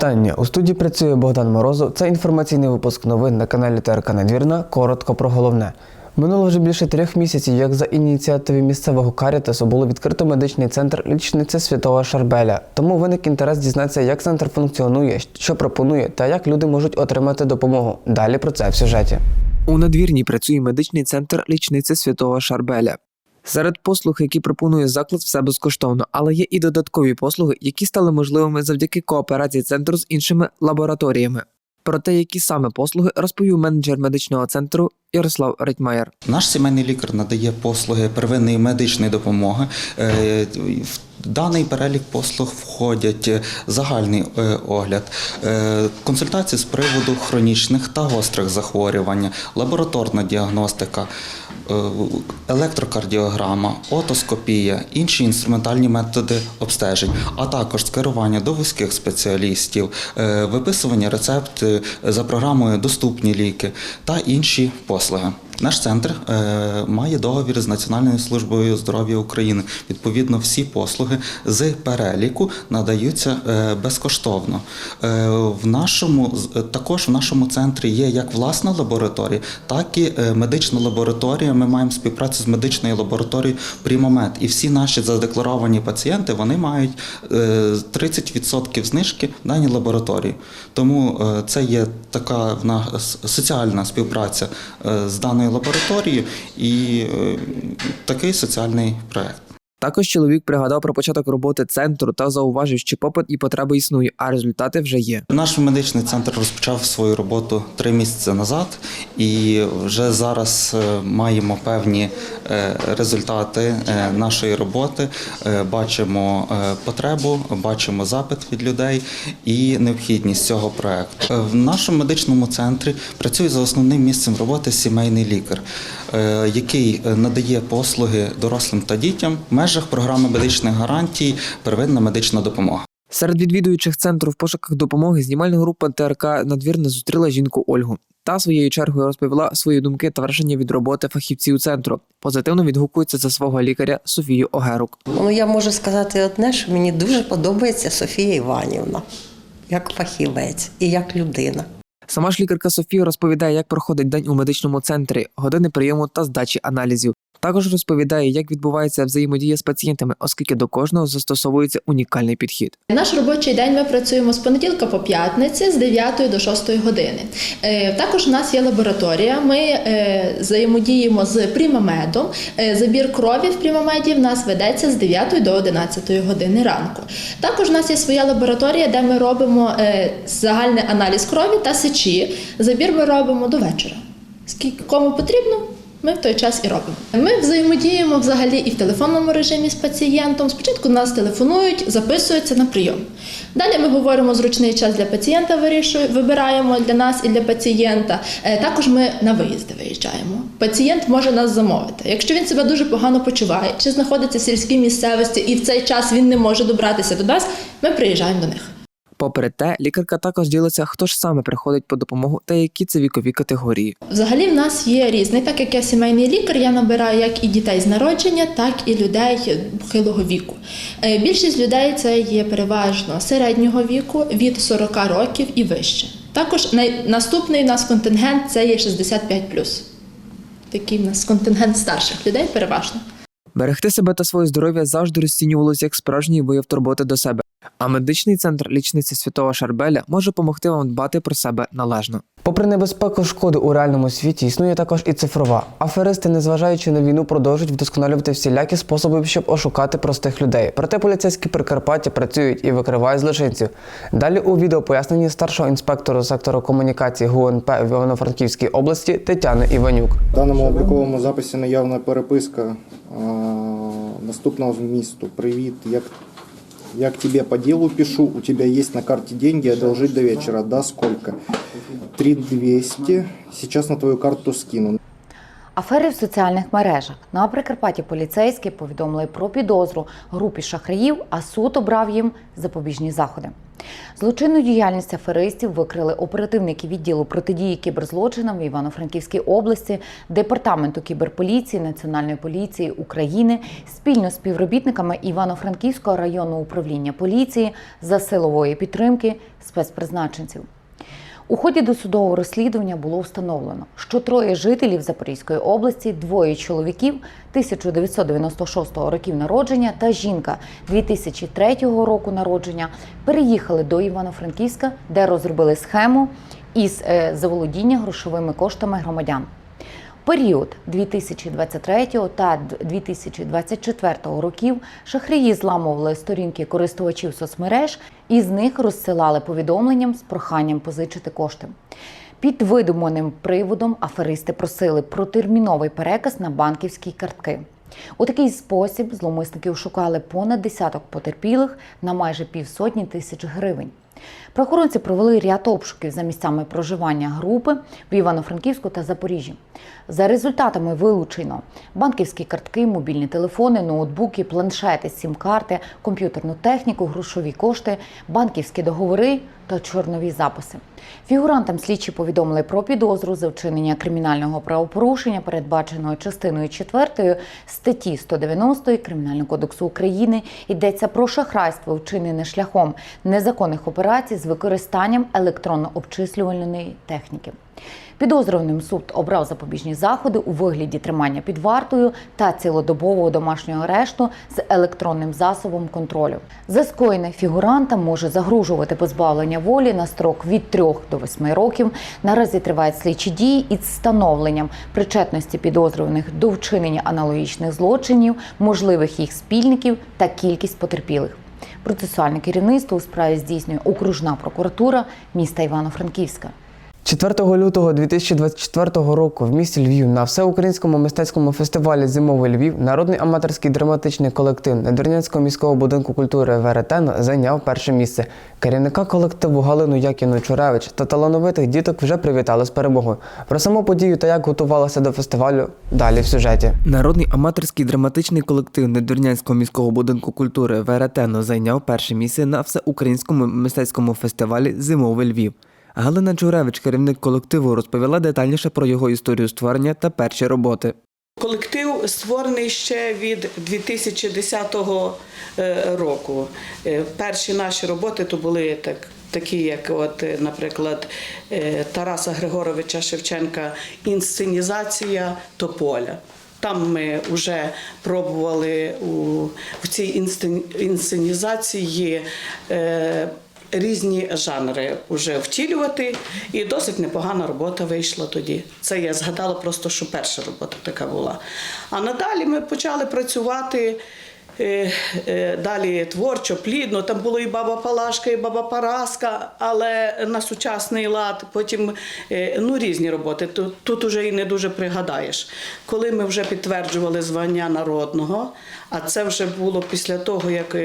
Вітання! У студії працює Богдан Морозов. Це інформаційний випуск новин на каналі ТРК Надвірна. Коротко про головне. Минуло вже більше трьох місяців, як за ініціативи місцевого карітасу було відкрито медичний центр лічниці Святого Шарбеля. Тому виник інтерес дізнатися, як центр функціонує, що пропонує та як люди можуть отримати допомогу. Далі про це в сюжеті. У надвірні працює медичний центр лічниці Святого Шарбеля. Серед послуг, які пропонує заклад, все безкоштовно, але є і додаткові послуги, які стали можливими завдяки кооперації центру з іншими лабораторіями. Про те, які саме послуги, розповів менеджер медичного центру Ярослав Ритмаєр. Наш сімейний лікар надає послуги первинної медичної допомоги. Е, В даний перелік послуг входять е, загальний е, огляд, консультації з приводу хронічних та гострих захворювань, лабораторна діагностика, електрокардіограма, отоскопія, інші інструментальні методи обстежень, а також скерування до вузьких спеціалістів, е, виписування рецептів за програмою Доступні ліки та інші послуги. Наш центр е, має договір з Національною службою здоров'я України. Відповідно, всі послуги з переліку надаються е, безкоштовно. Е, в нашому також в нашому центрі є як власна лабораторія, так і медична лабораторія. Ми маємо співпрацю з медичною лабораторією Прімомед. І всі наші задекларовані пацієнти вони мають е, 30% знижки в даній лабораторії. Тому це є така в нас соціальна співпраця з даною лабораторією і е, такий соціальний проект. Також чоловік пригадав про початок роботи центру та зауважив, що попит і потреба існує, а результати вже є. Наш медичний центр розпочав свою роботу три місяці назад, і вже зараз е, маємо певні е, результати е, нашої роботи. Бачимо потребу, бачимо запит від людей і необхідність цього проекту. В нашому медичному центрі працює за основним місцем роботи сімейний лікар, який надає послуги дорослим та дітям межах програми медичних гарантій первинна медична допомога. Серед відвідуючих центру в пошуках допомоги знімальна група ТРК надвірно зустріла жінку Ольгу. Та своєю чергою розповіла свої думки та враження від роботи фахівців центру. Позитивно відгукується за свого лікаря Софію Огерук. Ну, я можу сказати одне, що мені дуже подобається Софія Іванівна як фахівець і як людина. Сама ж лікарка Софія розповідає, як проходить день у медичному центрі, години прийому та здачі аналізів. Також розповідає, як відбувається взаємодія з пацієнтами, оскільки до кожного застосовується унікальний підхід. Наш робочий день ми працюємо з понеділка по п'ятниці з 9 до 6 години. Е, Також у нас є лабораторія. Ми е, взаємодіємо з Прімамедом. Е, Забір крові в Прімамеді в нас ведеться з 9 до 11 години ранку. Також у нас є своя лабораторія, де ми робимо загальний аналіз крові та сечі. Забір ми робимо до вечора. Скільки кому потрібно, ми в той час і робимо. Ми взаємодіємо взагалі і в телефонному режимі з пацієнтом. Спочатку нас телефонують, записуються на прийом. Далі ми говоримо зручний час для пацієнта, вирішує- вибираємо для нас і для пацієнта. Е, Також ми на виїзди виїжджаємо. Пацієнт може нас замовити. Якщо він себе дуже погано почуває, чи знаходиться в сільській місцевості і в цей час він не може добратися до нас, ми приїжджаємо до них. Попри те, лікарка також ділиться, хто ж саме приходить по допомогу та які це вікові категорії. Взагалі в нас є різний, так як я сімейний лікар, я набираю як і дітей з народження, так і людей похилого віку. Е, Більшість людей це є переважно середнього віку від 40 років і вище. Також наступний у нас контингент це є 65+. Такий в нас контингент старших людей переважно. Берегти себе та своє здоров'я завжди розцінювалося як справжній вияв турботи до себе. А медичний центр лічниці святого Шарбеля може допомогти вам дбати про себе належно. Попри небезпеку шкоди у реальному світі, існує також і цифрова. Аферисти, незважаючи на війну, продовжують вдосконалювати всілякі способи, щоб ошукати простих людей. Проте поліцейські Прикарпаття працюють і викривають злочинців. Далі у відео пояснені старшого інспектору сектору комунікації ГУНП в Івано-Франківській області Тетяни Іванюк. В даному обліковому записі наявна переписка наступного змісту. Привіт, як, як тебе по делу пишу, у тебя есть на карте деньги, одолжить до вечера, да, сколько? 3200, сейчас на твою карту скину. Афери в соціальних мережах на Прикарпатті поліцейські повідомили про підозру групі шахраїв, а суд обрав їм запобіжні заходи. Злочинну діяльність аферистів викрили оперативники відділу протидії кіберзлочинам в Івано-Франківській області, департаменту кіберполіції Національної поліції України спільно з співробітниками Івано-Франківського районного управління поліції за силової підтримки спецпризначенців. У ході досудового розслідування було встановлено, що троє жителів Запорізької області, двоє чоловіків 1996 років народження та жінка 2003 року народження переїхали до Івано-Франківська, де розробили схему із е, заволодіння грошовими коштами громадян. Період 2023 та 2024 років шахраї зламували сторінки користувачів соцмереж і з них розсилали повідомленням з проханням позичити кошти. Під видуманим приводом аферисти просили про терміновий переказ на банківські картки. У такий спосіб зловмисники шукали понад десяток потерпілих на майже півсотні тисяч гривень. Правоохоронці провели ряд обшуків за місцями проживання групи в Івано-Франківську та Запоріжжі. За результатами вилучено банківські картки, мобільні телефони, ноутбуки, планшети, сім-карти, комп'ютерну техніку, грошові кошти, банківські договори та чорнові записи. Фігурантам слідчі повідомили про підозру за вчинення кримінального правопорушення, передбаченого частиною 4 статті 190 Кримінального кодексу України. Йдеться про шахрайство, вчинене шляхом незаконних операцій з використанням електронно-обчислювальної техніки. Підозрюваним суд обрав запобіжні заходи у вигляді тримання під вартою та цілодобового домашнього арешту з електронним засобом контролю. За скоєне фігуранта може загрожувати позбавлення волі на строк від 3 до 8 років. Наразі тривають слідчі дії із встановленням причетності підозрюваних до вчинення аналогічних злочинів, можливих їх спільників та кількість потерпілих. Процесуальне керівництво у справі здійснює окружна прокуратура міста Івано-Франківська. 4 лютого 2024 року в місті Львів на всеукраїнському мистецькому фестивалі Зимовий Львів народний аматорський драматичний колектив Надвірнянського міського будинку культури Веретено зайняв перше місце. Керівника колективу Галину Якіну Чуревич та талановитих діток вже привітали з перемогою. Про саму подію та як готувалася до фестивалю далі в сюжеті. Народний аматорський драматичний колектив Надвірнянського міського будинку культури Веретено зайняв перше місце на всеукраїнському мистецькому фестивалі Зимовий Львів. Галина Чуревич, керівник колективу, розповіла детальніше про його історію створення та перші роботи. Колектив створений ще від 2010 е, року. Е, Перші наші роботи то були так. Такі, як, от, е, наприклад, Тараса Григоровича Шевченка інсценізація Тополя. Там ми вже пробували у, в цій інсцен- інсценізації е, різні жанри вже втілювати, і досить непогана робота вийшла тоді. Це я згадала просто, що перша робота така була. А надалі ми почали працювати. Е, е, Далі творчо, плідно, там було і баба Палашка, і баба Параска, але на сучасний лад. Потім е, ну, різні роботи. Тут, тут уже і не дуже пригадаєш. Коли ми вже підтверджували звання народного, а це вже було після того, як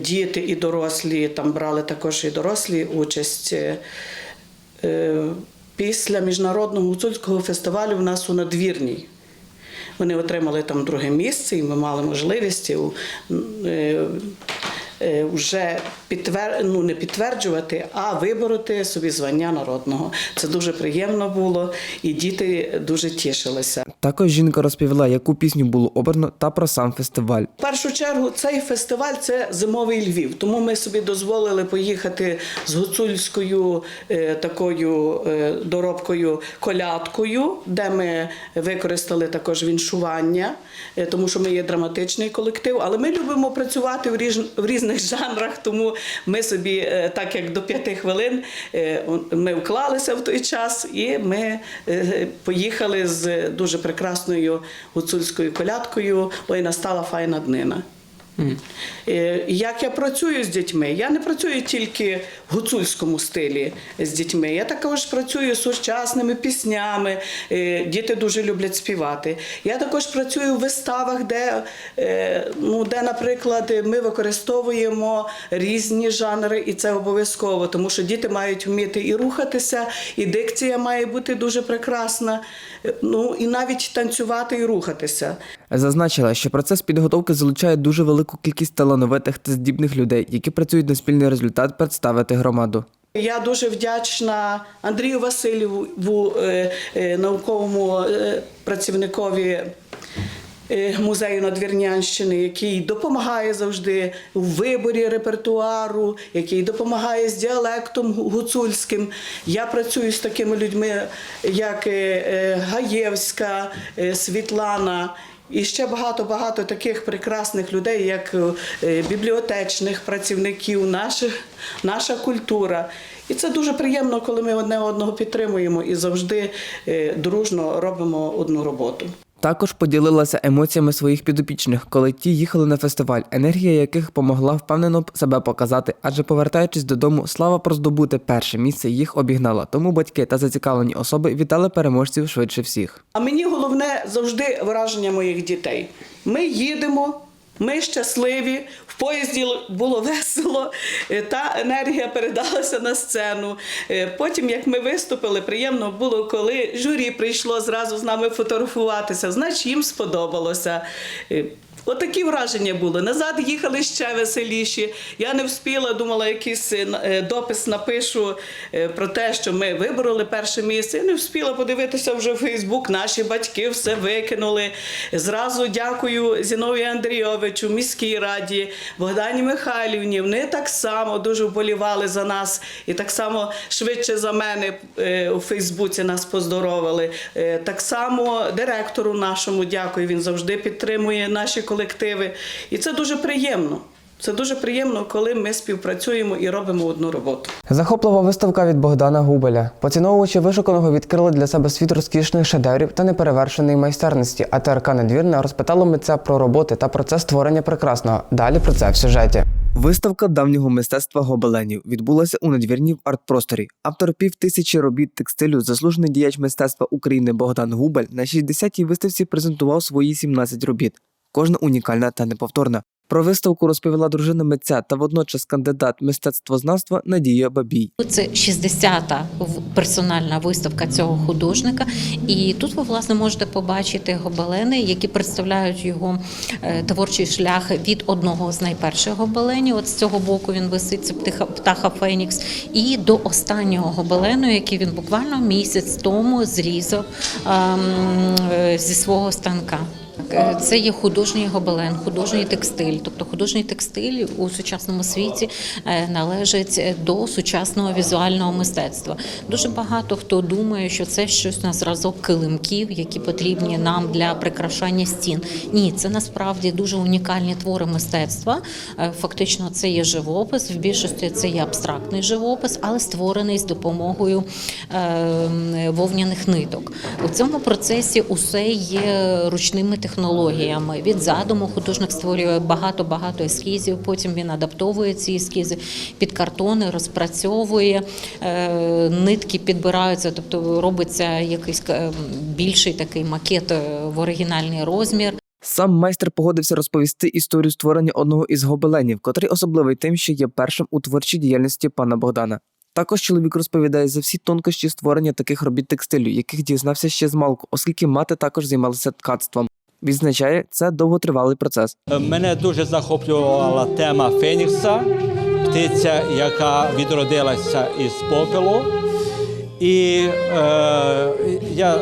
діти і дорослі, там брали також і дорослі участь. Після міжнародного гуцульського фестивалю в нас у надвірній. Вони отримали там друге місце, і ми мали можливість у- е, вже підтвер... ну, не підтверджувати, а вибороти собі звання народного. Це дуже приємно було, і діти дуже тішилися. Також жінка розповіла, яку пісню було обрано та про сам фестиваль. В першу чергу цей фестиваль це зимовий Львів. Тому ми собі дозволили поїхати з гуцульською е, такою е, доробкою колядкою, де ми використали також віншування, е, тому що ми є драматичний колектив. Але ми любимо працювати в, в різних жанрах, тому ми собі, е, так як до п'яти хвилин, е, ми вклалися в той час і ми е, поїхали з дуже прекрасною гуцульською колядкою Ой, настала файна днина. Е, Як я працюю з дітьми? Я не працюю тільки в гуцульському стилі з дітьми. Я також працюю з сучасними піснями. Е, Діти дуже люблять співати. Я також працюю в виставах, де, е, ну, де, наприклад, ми використовуємо різні жанри, і це обов'язково, тому що діти мають вміти і рухатися, і дикція має бути дуже прекрасна. Ну і навіть танцювати і рухатися. Зазначила, що процес підготовки залучає дуже велику кількість талановитих та здібних людей, які працюють на спільний результат представити громаду. Я дуже вдячна Андрію Васильєву, е, е, науковому е, працівникові музею Надвірнянщини, який допомагає завжди у виборі репертуару, який допомагає з діалектом гуцульським. Я працюю з такими людьми, як Гаєвська, Світлана. І ще багато-багато таких прекрасних людей, як е, бібліотечних працівників, наших, наша культура. І це дуже приємно, коли ми одне одного підтримуємо і завжди е, дружно робимо одну роботу. Також поділилася емоціями своїх підопічних, коли ті їхали на фестиваль, енергія яких помогла впевнено себе показати, адже повертаючись додому, слава про здобути перше місце їх обігнала. Тому батьки та зацікавлені особи вітали переможців швидше всіх. А мені головне завжди враження моїх дітей. Ми їдемо, ми щасливі, в поїзді було весело, е, та енергія передалася на сцену. Е, Потім, як ми виступили, приємно було, коли журі прийшло зразу з нами фотографуватися, значить їм сподобалося. Отакі враження були. Назад їхали ще веселіші. Я не встигла, думала, якийсь е, е, допис напишу е, про те, що ми вибороли перше місце. Я не встигла подивитися вже в Фейсбук. Наші батьки все викинули. Зразу дякую Зіновію Андрійовичу, міській раді, Богдані Михайлівні. Вони так само дуже вболівали за нас і так само швидше за мене у Фейсбуці нас поздоровили. Так само директору нашому дякую. Він завжди підтримує наші колективи. І це дуже приємно. Це дуже приємно, коли ми співпрацюємо і робимо одну роботу. Захоплива виставка від Богдана Губеля. Поціновувачі вишуканого відкрили для себе світ розкішних шедеврів та неперевершеної майстерності. А ТРК Надвірна розпитала митця про роботи та процес створення прекрасного. Далі про це в сюжеті. Виставка давнього мистецтва гобеленів відбулася у надвірні в арт-просторі. Автор півтисячі робіт текстилю, заслужений діяч мистецтва України Богдан Губель на 60-й виставці презентував свої 17 робіт. Кожна унікальна та неповторна. Про виставку розповіла дружина митця та водночас кандидат мистецтвознавства Надія Бабій. Це 60-та в- персональна виставка цього художника, і тут ви власне можете побачити гобелени, які представляють його е, творчий шлях від одного з найперших гобеленів. От з цього боку він висить це птаха Фенікс, і до останнього гобелену, який він буквально місяць тому зрізав ем, е, зі свого станка. Е, Це є художній гобелен, художній текстиль. Тобто художній текстиль у сучасному світі е, належить до сучасного візуального мистецтва. Дуже багато хто думає, що це щось на зразок килимків, які потрібні нам для прикрашання стін. Ні, це насправді дуже унікальні твори мистецтва. Е, Фактично, це є живопис. В більшості це є абстрактний живопис, але створений з допомогою е, вовняних ниток. У цьому процесі усе є ручними технологіями. Від задуму художник створює багато-багато ескізів. Потім він адаптовує ці ескізи під картони, розпрацьовує е, нитки, підбираються, тобто робиться якийсь е, більший такий макет е, в оригінальний розмір. Сам майстер погодився розповісти історію створення одного із гобеленів, котрий особливий тим, що є першим у творчій діяльності пана Богдана. Також чоловік розповідає за всі тонкощі створення таких робіт текстилю, яких дізнався ще з малку, оскільки мати також займалася ткацтвом. Відзначає, це довготривалий процес. Мене дуже захоплювала тема Фенікса, птиця, яка відродилася із попелу. І е, я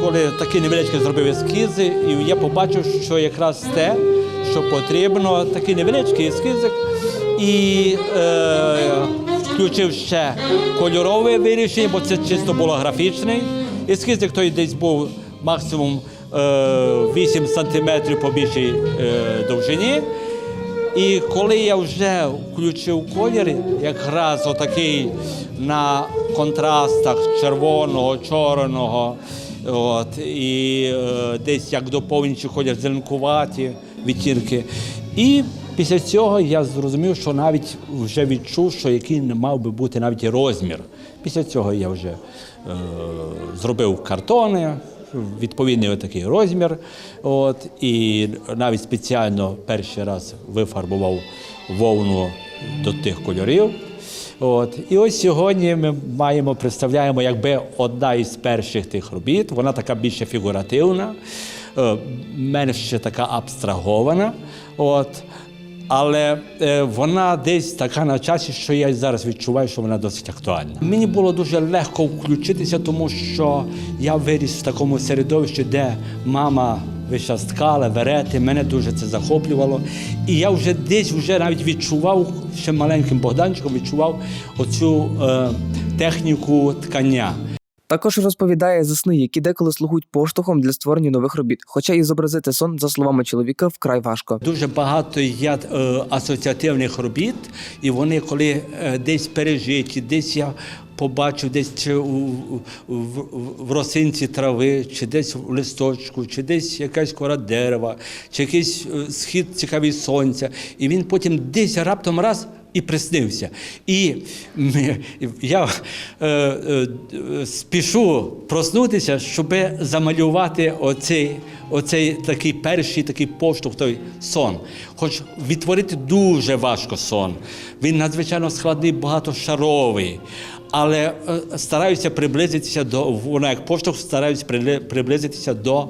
коли такі невеличкі зробив ескізи, і я побачив, що якраз те, що потрібно, такий невеличкий ескізик, і е, включив ще кольорове вирішення, бо це чисто було графічний. Ескізик той десь був максимум е, 8 сантиметрів по більшій е, довжині. І коли я вже включив колір, якраз отакий на контрастах червоного, чорного, от, і е, десь як доповнюючи колір зеленкуваті відтінки. І Після цього я зрозумів, що навіть вже відчув, що який не мав би бути навіть розмір. Після цього я вже е, зробив картони, відповідний такий розмір. От, і навіть спеціально перший раз вифарбував вовну до тих кольорів. От. І ось сьогодні ми маємо, представляємо якби одна із перших тих робіт. Вона така більше фігуративна, е, менш така абстрагована. От. Але е, вона десь така на часі, що я зараз відчуваю, що вона досить актуальна. Мені було дуже легко включитися, тому що я виріс в такому середовищі, де мама час верети, мене дуже це захоплювало. І я вже десь вже навіть відчував, ще маленьким Богданчиком відчував оцю е, техніку ткання. Також розповідає за сни, які деколи слугують поштовхом для створення нових робіт, хоча і зобразити сон, за словами чоловіка, вкрай важко. Дуже багато є е, асоціативних робіт, і вони, коли е, десь пережиті, десь я побачив десь у- в, в росинці трави, чи десь в листочку, чи десь якась кора дерева, чи якийсь е, схід цікавий сонця. І він потім десь раптом раз. І приснився. І я е, е, спішу проснутися, щоб замалювати оцей, оцей такий перший такий поштовх, той сон. Хоч відтворити дуже важко сон. Він надзвичайно складний, багатошаровий. Але е, стараюся приблизитися до вона як поштовх, стараюся приблизитися до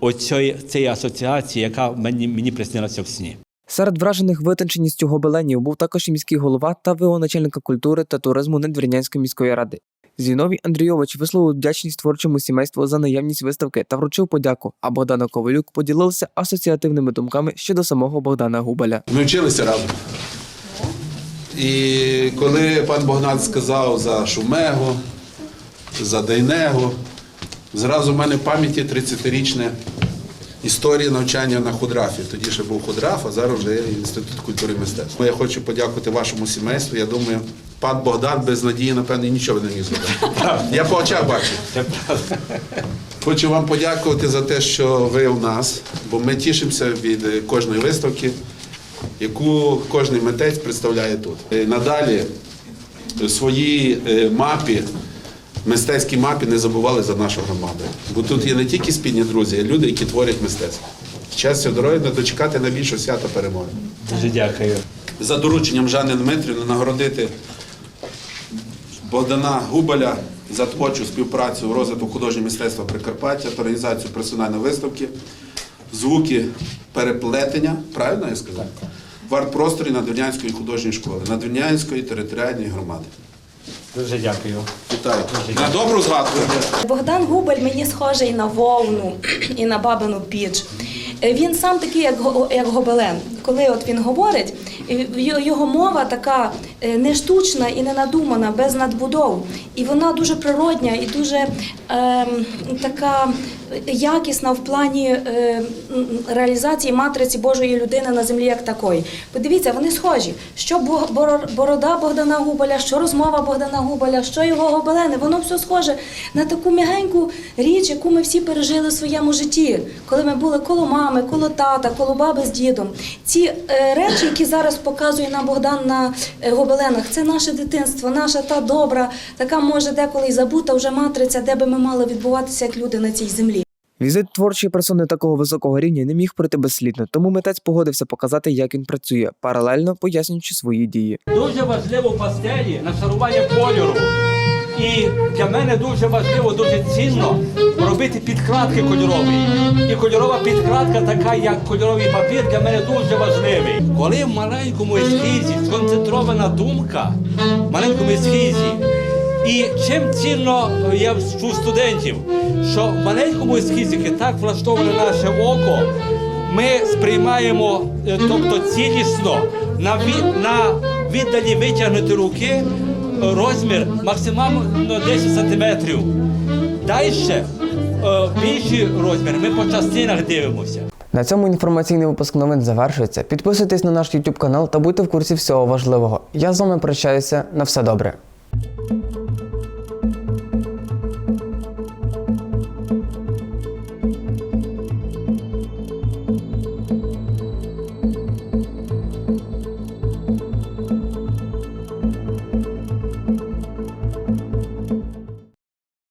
оцієї цієї асоціації, яка мені, мені приснилася в сні. Серед вражених витонченістю гобеленів був також і міський голова та ВО начальника культури та туризму Надвірнянської міської ради. Зіновій Андрійович висловив вдячність творчому сімейству за наявність виставки та вручив подяку. А Богдана Ковалюк поділився асоціативними думками щодо самого Богдана Губаля. Ми вчилися разом. І коли пан Богдан сказав за Шумего, за Дейнего, зразу в мене в пам'яті 30-річна історія навчання на худрафі. Тоді ще був худраф, а зараз вже інститут культури і мистецтва. Я хочу подякувати вашому сімейству. Я думаю, пан Богдан без надії, напевно, нічого не міг зробити. Я по очах бачу. Хочу вам подякувати за те, що ви у нас, бо ми тішимося від кожної виставки, яку кожен митець представляє тут. Е, Надалі в своїй е, мапі, мистецькій мапі не забували за нашу громаду. Бо тут є не тільки спільні друзі, а й люди, які творять мистецтво. Щастя, здоров'я, не дочекати на більше свята перемоги. Дуже дякую. За дорученням Жанни Дмитрівни нагородити Богдана Губаля за творчу співпрацю в розвитку художнього мистецтва Прикарпаття та організацію персональної виставки Звуки переплетення, правильно я сказав? В арт-просторі Надвірнянської художньої школи, Надвірнянської територіальної громади. Дуже дякую. Вітаю. На добру згадку. Богдан Губель мені схожий на вовну і на бабину піч. Е, Він сам такий, як, го- як гобелен. Коли от він говорить, е, його- мова така е, не штучна і не надумана, без надбудов. І вона дуже природня і дуже ем, така якісна в плані е, реалізації матриці Божої людини на землі як такої. Подивіться, вони схожі. Що борода Богдана Губаля, що розмова Богдана Губаля, що його гобелени, воно все схоже на таку м'ягеньку річ, яку ми всі пережили в своєму житті, коли ми були коло мами, коло тата, коло баби з дідом. Ці е, речі, які зараз показує нам Богдан на е, гобеленах, це наше дитинство, наша та добра, така може деколи й забута вже матриця, де би ми мали відбуватися як люди на цій землі. Візит творчої персони такого високого рівня не міг пройти безслідно, тому митець погодився показати, як він працює, паралельно пояснюючи свої дії. Дуже важливо в пастелі нашарування кольору. І для мене дуже важливо, дуже цінно робити підкладки кольорові. І кольорова підкладка, така як кольоровий папір, для мене дуже важливий. Коли в маленькому ескізі сконцентрована думка, в маленькому ескізі, і чим цінно я вчу студентів, що в маленькому ескізі так влаштоване наше око, ми сприймаємо, е, тобто цілісно на, на віддалі витягнути руки е, розмір максимально 10 сантиметрів. Далі е, більший розмір ми по частинах дивимося. На цьому інформаційний випуск новин завершується. Підписуйтесь на наш YouTube канал та будьте в курсі всього важливого. Я з вами прощаюся. На все добре.